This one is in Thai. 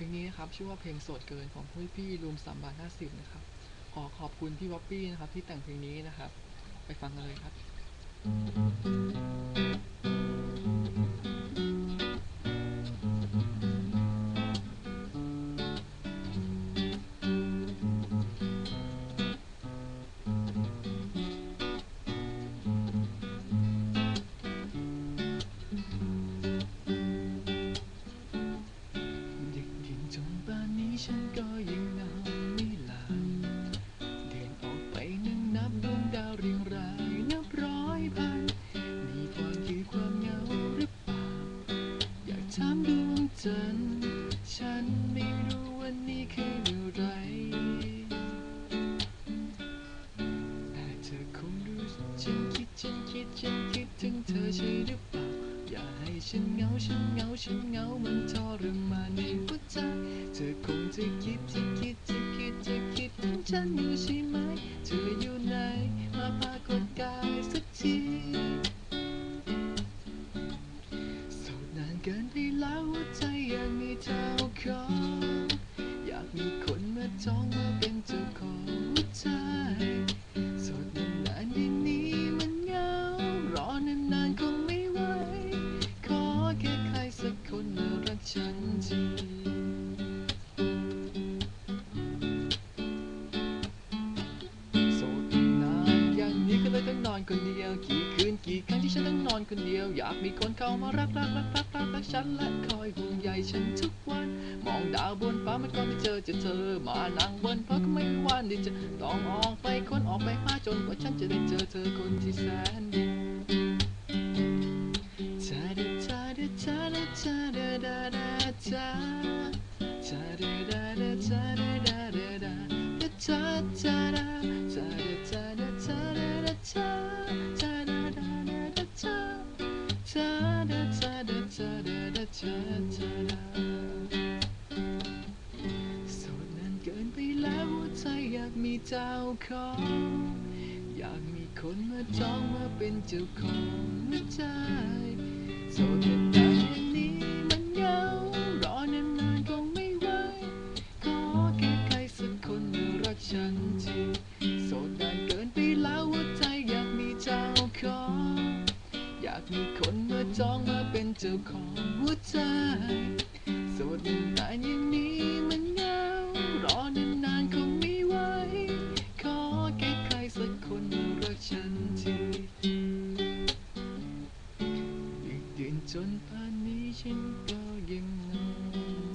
ลงนี้นะครับชื่อว่าเพลงโสดเกินของพี่พี่รูมสามบาทห้าสิบนะครับ ขอขอบคุณพี่วอปปี้นะครับที่แต่งเพลงนี้นะครับ ไปฟังกันเลยครับ ฉันก็ยังนอนไม่หลับเดินออกไปนั่งนับดวงดาวเรียงรายนับร้อยพันมีความคือความเหงาหรือเปล่าอยากถามดวงจันทร์ฉันไม่รู้วันนี้คืออะไรแต่เธอคงรู้ฉันคิดฉันคิดฉันคิดถึงเธอใช่หรือเปล่า อย่าให้ฉันเหงาฉันเหงาฉันเหงามันทรมานในหัวใจเธอคงจะคิดจะคิดจะคิดจะคิดถึงฉันอยู่ใช่ไหม เธออยู่ไหนมาพากดกายสักทีโสดนานเกินไปแล้วหัวใจยังมีเจ้าของอยากมีคนมาจองมาเป็นเจ้าของ คนเดียว กี่คืนกี่ครั้งที่ฉันต้องนอนคนเดียว อยากมีคนเข้ามารักรักรักรักรักรักฉันและคอยห่วงใยฉันทุกวัน มองดาวบนฟ้ามันก็ไม่เจอจะเธอ มานั่งบนเพราะก็ไม่มีวันที่จะต้องออกไปคนออกไปหาจนกว่าฉันจะได้เจอเธอคนที่แสนดีชาดาชาดาชาดาชาดาดาดาชาชาดาดาดาชาดาดาดาดาชาชาดา เจ้าของ อยากมีคนมาจองมาเป็นเจ้าของหัวใจโสดนานๆอย่างนี้มันเหงารอนานๆคงไม่ไหวขอแค่ใครสักคนมารักฉันทีโสดนานเกินไปแล้วหัวใจอยากมีเจ้าของ อยากมีคนมาจองมาเป็นเจ้าของหัวใจโสดนานอย่างนี้ ยืนจนป่านนี้ฉันก็ยังนอ